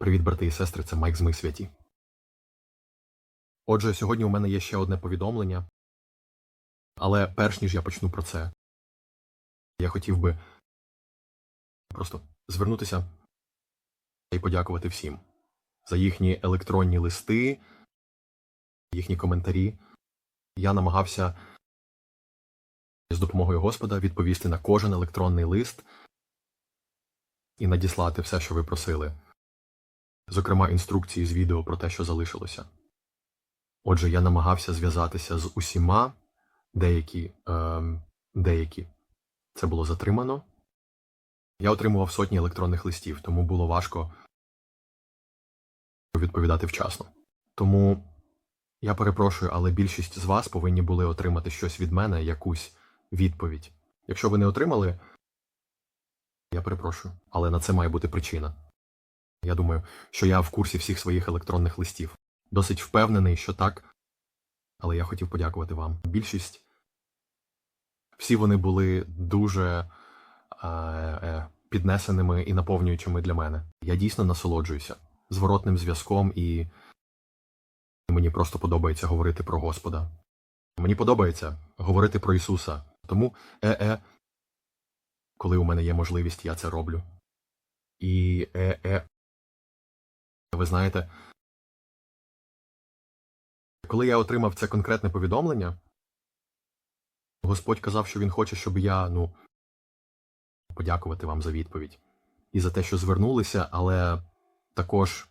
Привіт, брати і сестри, це Майк з Ми святі. Отже, сьогодні у мене є ще одне повідомлення. Але перш ніж я почну про це, я хотів би просто звернутися і подякувати всім за їхні електронні листи, їхні коментарі. Я намагався з допомогою Господа відповісти на кожен електронний лист і надіслати все, що ви просили зокрема інструкції з відео про те, що залишилося. Отже, я намагався зв'язатися з усіма, деякі, ем, деякі це було затримано. Я отримував сотні електронних листів, тому було важко відповідати вчасно. Тому я перепрошую, але більшість з вас повинні були отримати щось від мене, якусь відповідь. Якщо ви не отримали, я перепрошую, але на це має бути причина. Я думаю, що я в курсі всіх своїх електронних листів. Досить впевнений, що так. Але я хотів подякувати вам. Більшість всі вони були дуже е, е, піднесеними і наповнюючими для мене. Я дійсно насолоджуюся зворотним зв'язком, і мені просто подобається говорити про Господа. Мені подобається говорити про Ісуса. Тому е-е, коли у мене є можливість, я це роблю. І е-е. Ви знаєте, коли я отримав це конкретне повідомлення, Господь казав, що він хоче, щоб я, ну, подякувати вам за відповідь і за те, що звернулися, але також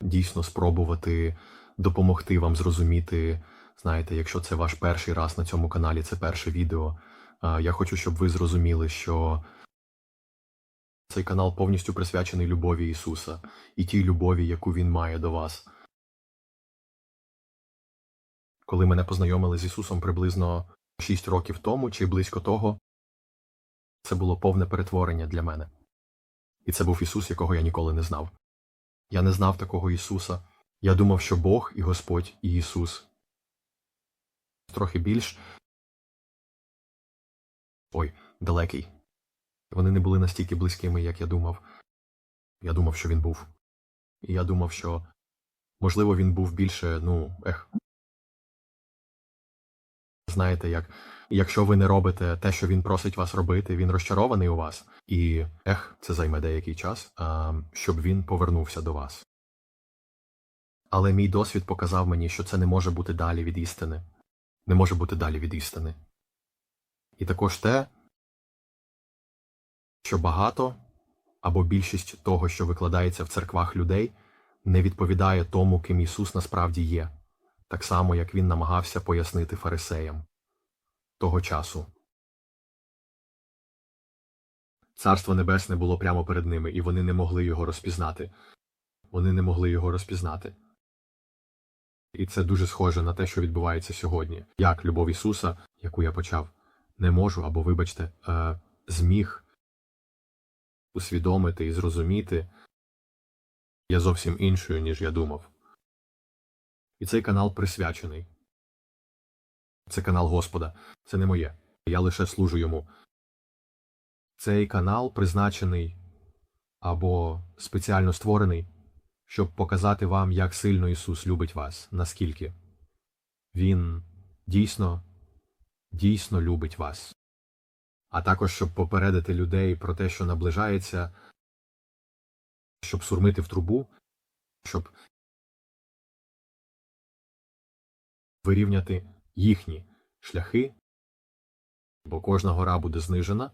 дійсно спробувати допомогти вам зрозуміти, знаєте, якщо це ваш перший раз на цьому каналі, це перше відео. Я хочу, щоб ви зрозуміли, що цей канал повністю присвячений любові Ісуса і тій любові, яку Він має до вас. Коли мене познайомили з Ісусом приблизно 6 років тому чи близько того, це було повне перетворення для мене. І це був Ісус, якого я ніколи не знав. Я не знав такого Ісуса. Я думав, що Бог і Господь і Ісус. Трохи більш. Ой, далекий. Вони не були настільки близькими, як я думав. Я думав, що він був. І я думав, що, можливо, він був більше, ну, ех. Знаєте, як якщо ви не робите те, що він просить вас робити, він розчарований у вас, і ех, це займе деякий час, а, щоб він повернувся до вас. Але мій досвід показав мені, що це не може бути далі від істини. Не може бути далі від істини. І також те, що багато або більшість того, що викладається в церквах людей, не відповідає тому, ким Ісус насправді є, так само, як Він намагався пояснити фарисеям того часу. Царство Небесне було прямо перед ними, і вони не могли його розпізнати. Вони не могли його розпізнати. І це дуже схоже на те, що відбувається сьогодні. Як любов Ісуса, яку я почав, не можу або, вибачте, е, зміг усвідомити і зрозуміти, є зовсім іншою, ніж я думав. І цей канал присвячений. Це канал Господа, це не моє. Я лише служу йому. Цей канал призначений або спеціально створений, щоб показати вам, як сильно Ісус любить вас, наскільки Він дійсно, дійсно любить вас а також щоб попередити людей про те, що наближається, щоб сурмити в трубу, щоб вирівняти їхні шляхи, бо кожна гора буде знижена,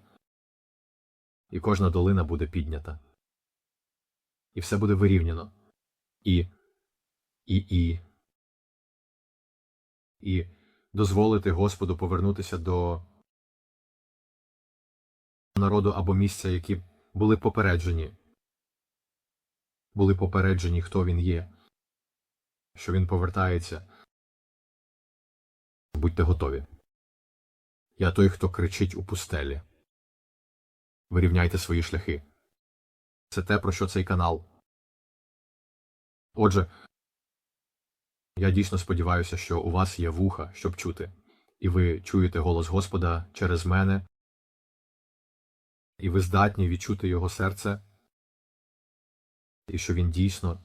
і кожна долина буде піднята. І все буде вирівняно. І, і, і, і дозволити Господу повернутися до народу або місця, які були попереджені, були попереджені, хто він є, що він повертається. Будьте готові. Я той, хто кричить у пустелі. Вирівняйте свої шляхи. Це те, про що цей канал. Отже, я дійсно сподіваюся, що у вас є вуха, щоб чути, і ви чуєте голос Господа через мене і ви здатні відчути його серце і що він дійсно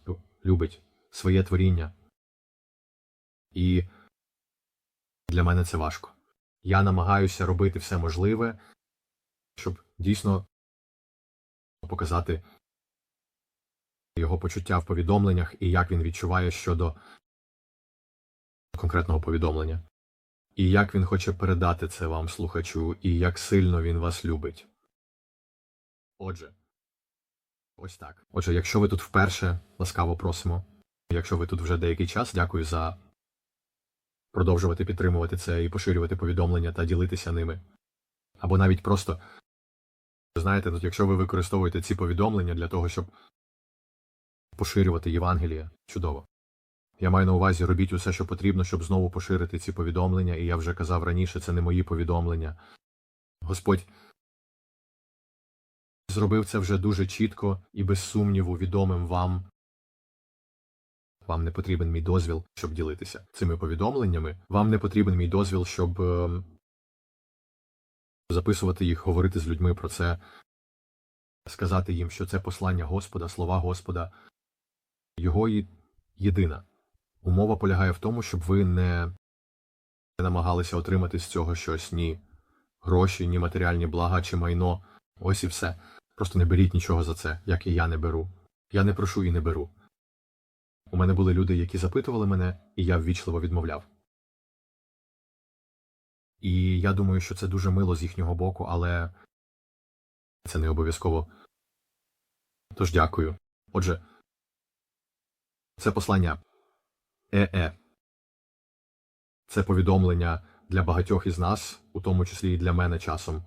любить своє творіння. І для мене це важко. Я намагаюся робити все можливе, щоб дійсно показати його почуття в повідомленнях і як він відчуває щодо конкретного повідомлення. І як він хоче передати це вам, слухачу, і як сильно він вас любить. Отже, ось так. Отже, якщо ви тут вперше, ласкаво просимо. Якщо ви тут вже деякий час, дякую за продовжувати підтримувати це і поширювати повідомлення та ділитися ними. Або навіть просто, знаєте, тут, якщо ви використовуєте ці повідомлення для того, щоб поширювати Євангеліє, чудово. Я маю на увазі, робіть усе, що потрібно, щоб знову поширити ці повідомлення, і я вже казав раніше, це не мої повідомлення. Господь зробив це вже дуже чітко і без сумніву відомим вам. Вам не потрібен мій дозвіл, щоб ділитися цими повідомленнями. Вам не потрібен мій дозвіл, щоб ем, записувати їх, говорити з людьми про це, сказати їм, що це послання Господа, слова Господа. Його єдина. Умова полягає в тому, щоб ви не намагалися отримати з цього щось ні гроші, ні матеріальні блага чи майно. Ось і все. Просто не беріть нічого за це, як і я не беру. Я не прошу і не беру. У мене були люди, які запитували мене, і я ввічливо відмовляв. І я думаю, що це дуже мило з їхнього боку, але це не обов'язково. Тож дякую. Отже, це послання ЕЕ. Це повідомлення для багатьох із нас, у тому числі і для мене часом.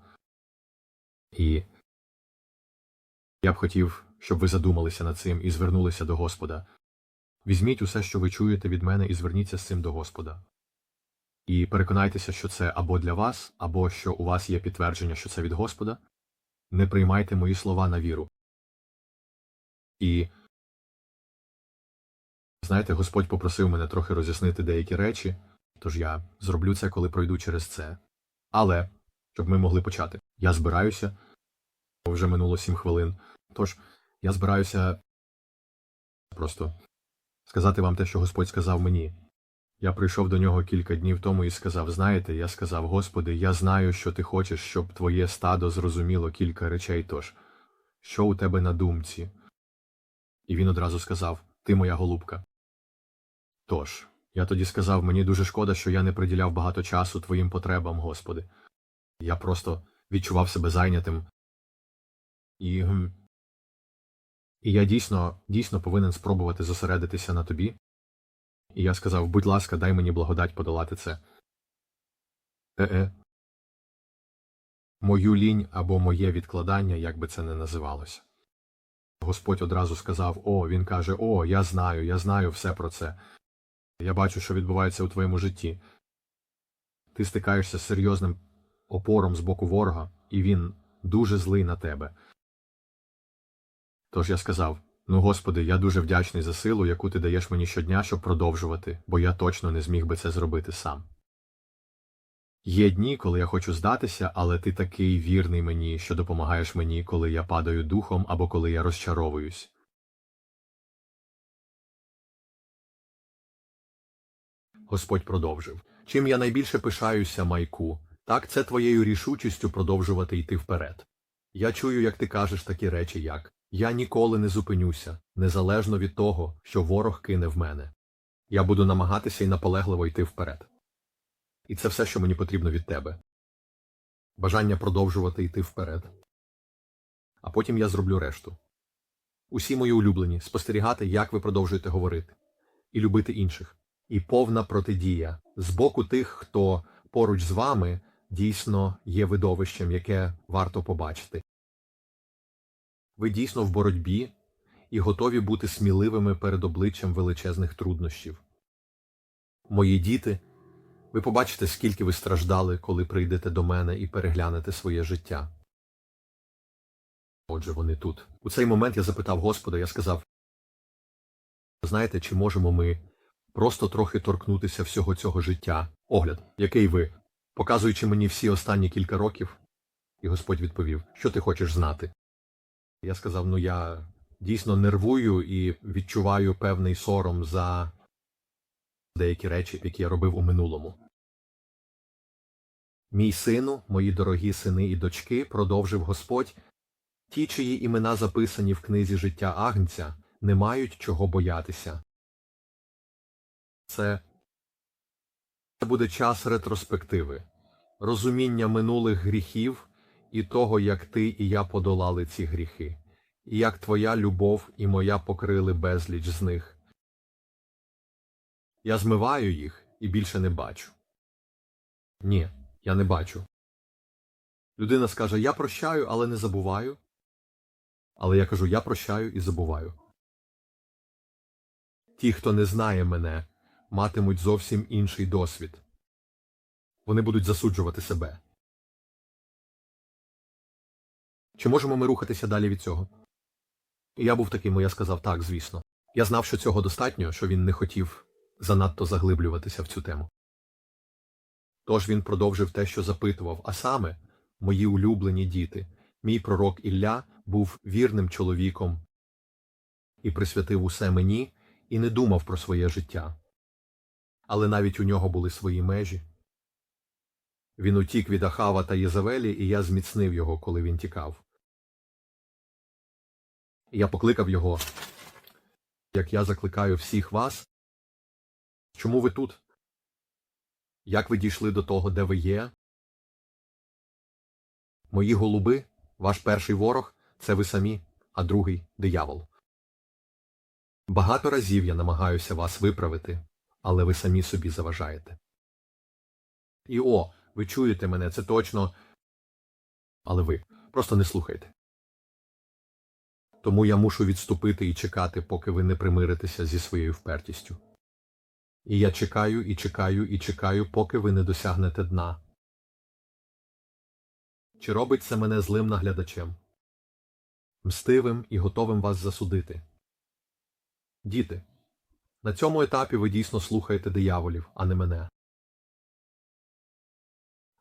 І я б хотів, щоб ви задумалися над цим і звернулися до Господа. Візьміть усе, що ви чуєте від мене, і зверніться з цим до Господа. І переконайтеся, що це або для вас, або що у вас є підтвердження, що це від Господа. Не приймайте мої слова на віру. І знаєте, Господь попросив мене трохи роз'яснити деякі речі, тож я зроблю це, коли пройду через це. Але, щоб ми могли почати, я збираюся, вже минуло сім хвилин. Тож я збираюся просто сказати вам те, що Господь сказав мені. Я прийшов до нього кілька днів тому і сказав: Знаєте, я сказав, Господи, я знаю, що ти хочеш, щоб твоє стадо зрозуміло кілька речей, тож що у тебе на думці? І він одразу сказав: Ти моя голубка. Тож, я тоді сказав, мені дуже шкода, що я не приділяв багато часу твоїм потребам, Господи. Я просто відчував себе зайнятим. І, і я дійсно, дійсно повинен спробувати зосередитися на тобі. І я сказав, будь ласка, дай мені благодать подолати це. Е-е. Мою лінь або моє відкладання, як би це не називалося. Господь одразу сказав: О, він каже: О, я знаю, я знаю все про це. Я бачу, що відбувається у твоєму житті. Ти стикаєшся з серйозним опором з боку ворога, і він дуже злий на тебе. Тож я сказав: Ну, Господи, я дуже вдячний за силу, яку ти даєш мені щодня, щоб продовжувати, бо я точно не зміг би це зробити сам. Є дні, коли я хочу здатися, але ти такий вірний мені, що допомагаєш мені, коли я падаю духом або коли я розчаровуюсь. Господь продовжив. Чим я найбільше пишаюся, Майку, так це твоєю рішучістю продовжувати йти вперед. Я чую, як ти кажеш такі речі, як Я ніколи не зупинюся, незалежно від того, що ворог кине в мене. Я буду намагатися і наполегливо йти вперед. І це все, що мені потрібно від тебе. Бажання продовжувати йти вперед. А потім я зроблю решту. Усі мої улюблені спостерігати, як ви продовжуєте говорити, і любити інших. І повна протидія з боку тих, хто поруч з вами дійсно є видовищем, яке варто побачити. Ви дійсно в боротьбі і готові бути сміливими перед обличчям величезних труднощів. Мої діти, ви побачите, скільки ви страждали, коли прийдете до мене і переглянете своє життя. Отже, вони тут. У цей момент я запитав Господа, я сказав знаєте, чи можемо ми просто трохи торкнутися всього цього життя, огляд, який ви, показуючи мені всі останні кілька років, і Господь відповів, що ти хочеш знати. Я сказав, ну я дійсно нервую і відчуваю певний сором за деякі речі, які я робив у минулому. Мій сину, мої дорогі сини і дочки, продовжив Господь, ті, чиї імена записані в книзі життя Агнця, не мають чого боятися. Це буде час ретроспективи, розуміння минулих гріхів і того, як ти і я подолали ці гріхи, і як твоя любов і моя покрили безліч з них. Я змиваю їх і більше не бачу. Ні, я не бачу. Людина скаже, я прощаю, але не забуваю. Але я кажу, я прощаю і забуваю. Ті, хто не знає мене, матимуть зовсім інший досвід. Вони будуть засуджувати себе. Чи можемо ми рухатися далі від цього? Я був таким, і я сказав так, звісно. Я знав, що цього достатньо, що він не хотів занадто заглиблюватися в цю тему. Тож він продовжив те, що запитував, а саме, мої улюблені діти, мій пророк Ілля був вірним чоловіком і присвятив усе мені і не думав про своє життя. Але навіть у нього були свої межі. Він утік від Ахава та Єзавелі, і я зміцнив його, коли він тікав. Я покликав його, як я закликаю всіх вас. Чому ви тут? Як ви дійшли до того, де ви є? Мої голуби, ваш перший ворог це ви самі, а другий диявол. Багато разів я намагаюся вас виправити, але ви самі собі заважаєте. І о, ви чуєте мене, це точно. Але ви просто не слухайте. Тому я мушу відступити і чекати, поки ви не примиритеся зі своєю впертістю. І я чекаю і чекаю і чекаю, поки ви не досягнете дна. Чи робить це мене злим наглядачем? Мстивим і готовим вас засудити? Діти, на цьому етапі ви дійсно слухаєте дияволів, а не мене.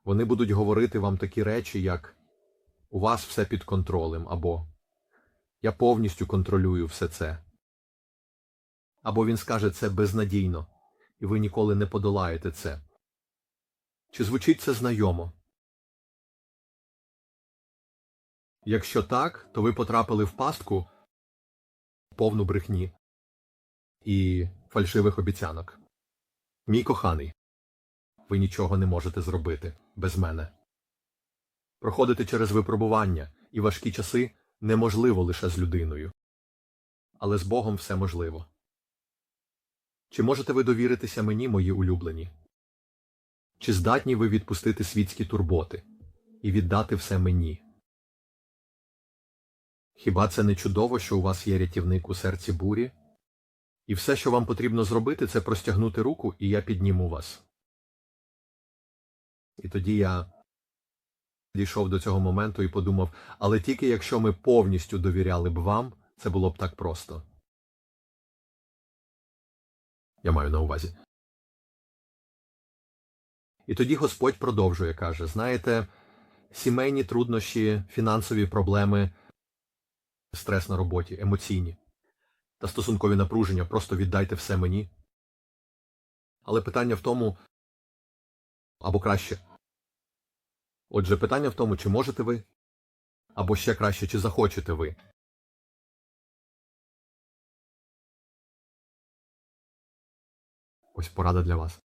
Вони будуть говорити вам такі речі, як у вас все під контролем, або Я повністю контролюю все це. Або він скаже це безнадійно, і ви ніколи не подолаєте це. Чи звучить це знайомо? Якщо так, то ви потрапили в пастку повну брехні і фальшивих обіцянок. Мій коханий, ви нічого не можете зробити без мене. Проходити через випробування і важкі часи неможливо лише з людиною. Але з Богом все можливо. Чи можете ви довіритися мені, мої улюблені? Чи здатні ви відпустити світські турботи і віддати все мені? Хіба це не чудово, що у вас є рятівник у серці бурі? І все, що вам потрібно зробити, це простягнути руку, і я підніму вас. І тоді я дійшов до цього моменту і подумав, але тільки якщо ми повністю довіряли б вам, це було б так просто. Я маю на увазі. І тоді Господь продовжує, каже, знаєте, сімейні труднощі, фінансові проблеми, стрес на роботі, емоційні та стосункові напруження, просто віддайте все мені. Але питання в тому, або краще. Отже, питання в тому, чи можете ви, або ще краще, чи захочете ви. Ось порада для вас.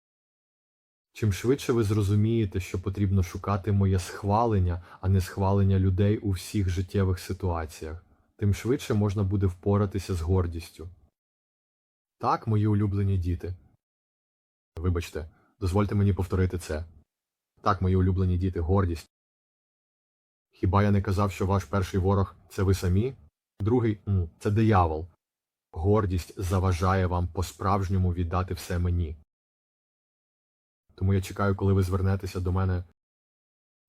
Чим швидше ви зрозумієте, що потрібно шукати моє схвалення, а не схвалення людей у всіх життєвих ситуаціях, тим швидше можна буде впоратися з гордістю. Так, мої улюблені діти. Вибачте, дозвольте мені повторити це. Так, мої улюблені діти, гордість. Хіба я не казав, що ваш перший ворог це ви самі? Другий це диявол. Гордість заважає вам по-справжньому віддати все мені. Тому я чекаю, коли ви звернетеся до мене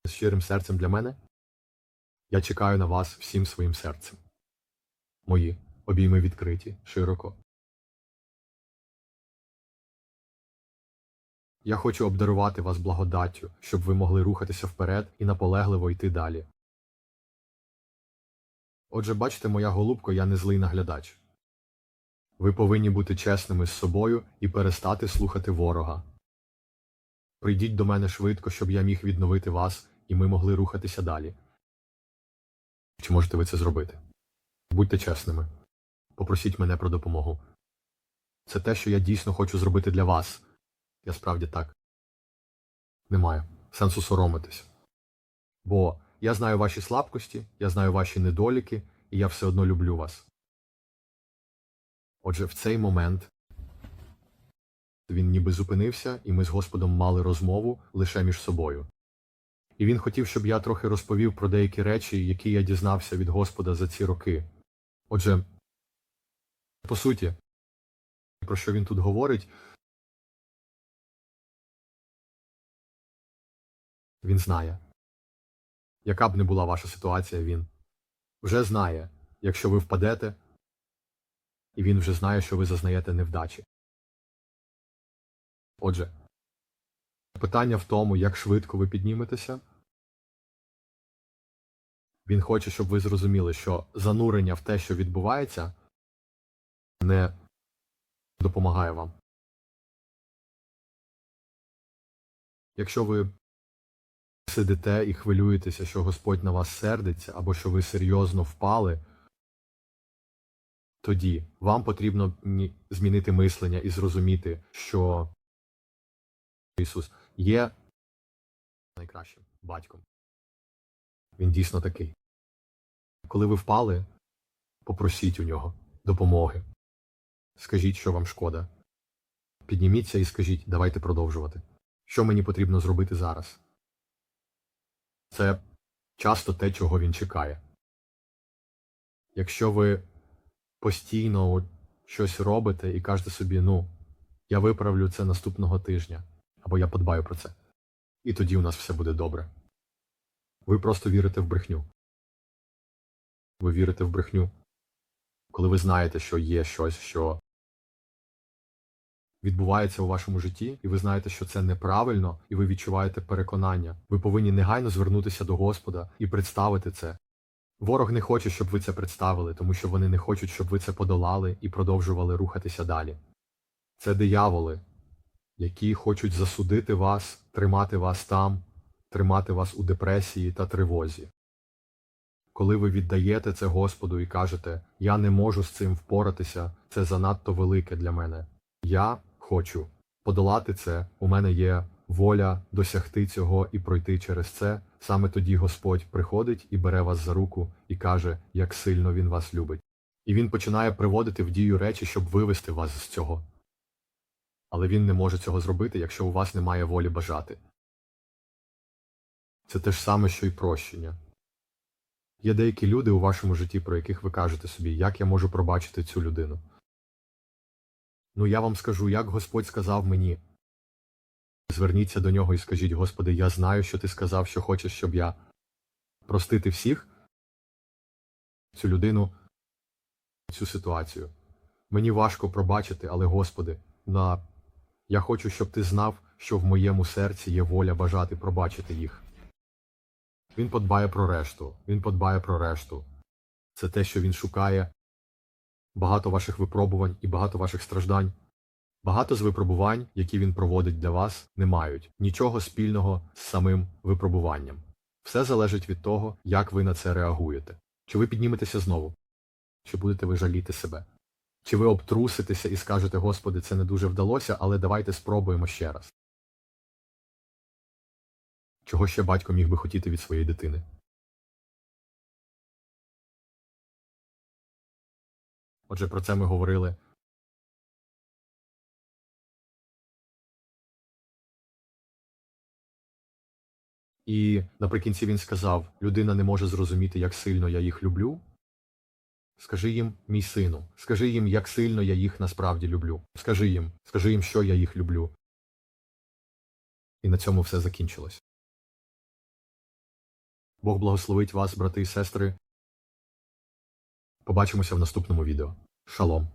з щирим серцем для мене. Я чекаю на вас всім своїм серцем. Мої обійми відкриті широко. Я хочу обдарувати вас благодаттю, щоб ви могли рухатися вперед і наполегливо йти далі. Отже, бачите, моя голубко, я не злий наглядач. Ви повинні бути чесними з собою і перестати слухати ворога. Прийдіть до мене швидко, щоб я міг відновити вас, і ми могли рухатися далі. Чи можете ви це зробити? Будьте чесними. Попросіть мене про допомогу. Це те, що я дійсно хочу зробити для вас. Я справді так. Немає сенсу соромитись. Бо я знаю ваші слабкості, я знаю ваші недоліки, і я все одно люблю вас. Отже, в цей момент він ніби зупинився, і ми з Господом мали розмову лише між собою. І він хотів, щоб я трохи розповів про деякі речі, які я дізнався від Господа за ці роки. Отже, по суті, про що він тут говорить, він знає. Яка б не була ваша ситуація, він вже знає, якщо ви впадете, і він вже знає, що ви зазнаєте невдачі. Отже, питання в тому, як швидко ви підніметеся. Він хоче, щоб ви зрозуміли, що занурення в те, що відбувається, не допомагає вам. Якщо ви сидите і хвилюєтеся, що Господь на вас сердиться, або що ви серйозно впали, тоді вам потрібно змінити мислення і зрозуміти, що Ісус є найкращим батьком. Він дійсно такий. Коли ви впали, попросіть у нього допомоги. Скажіть, що вам шкода. Підніміться і скажіть, давайте продовжувати. Що мені потрібно зробити зараз? Це часто те, чого він чекає. Якщо ви постійно щось робите і кажете собі, ну, я виправлю це наступного тижня, або я подбаю про це, і тоді у нас все буде добре. Ви просто вірите в брехню. Ви вірите в брехню, коли ви знаєте, що є щось, що відбувається у вашому житті, і ви знаєте, що це неправильно, і ви відчуваєте переконання. Ви повинні негайно звернутися до Господа і представити це. Ворог не хоче, щоб ви це представили, тому що вони не хочуть, щоб ви це подолали і продовжували рухатися далі. Це дияволи, які хочуть засудити вас, тримати вас там, тримати вас у депресії та тривозі. Коли ви віддаєте це Господу і кажете, я не можу з цим впоратися, це занадто велике для мене. Я хочу подолати це, у мене є воля досягти цього і пройти через це, саме тоді Господь приходить і бере вас за руку і каже, як сильно Він вас любить. І Він починає приводити в дію речі, щоб вивести вас з цього. Але він не може цього зробити, якщо у вас немає волі бажати. Це те ж саме, що й прощення. Є деякі люди у вашому житті, про яких ви кажете собі, як я можу пробачити цю людину. Ну я вам скажу, як Господь сказав мені. Зверніться до нього і скажіть, Господи, я знаю, що ти сказав, що хочеш, щоб я простити всіх цю людину, цю ситуацію. Мені важко пробачити, але, Господи, на... я хочу, щоб ти знав, що в моєму серці є воля бажати пробачити їх. Він подбає про решту, він подбає про решту. Це те, що він шукає. Багато ваших випробувань і багато ваших страждань. Багато з випробувань, які він проводить для вас, не мають нічого спільного з самим випробуванням. Все залежить від того, як ви на це реагуєте. Чи ви підніметеся знову? Чи будете ви жаліти себе? Чи ви обтруситеся і скажете, Господи, це не дуже вдалося, але давайте спробуємо ще раз. Чого ще батько міг би хотіти від своєї дитини? Отже, про це ми говорили. І наприкінці він сказав: людина не може зрозуміти, як сильно я їх люблю. Скажи їм, мій сину, скажи їм, як сильно я їх насправді люблю. Скажи їм, скажи їм, що я їх люблю. І на цьому все закінчилось. Бог благословить вас, брати і сестри. Побачимося в наступному відео. Шалом.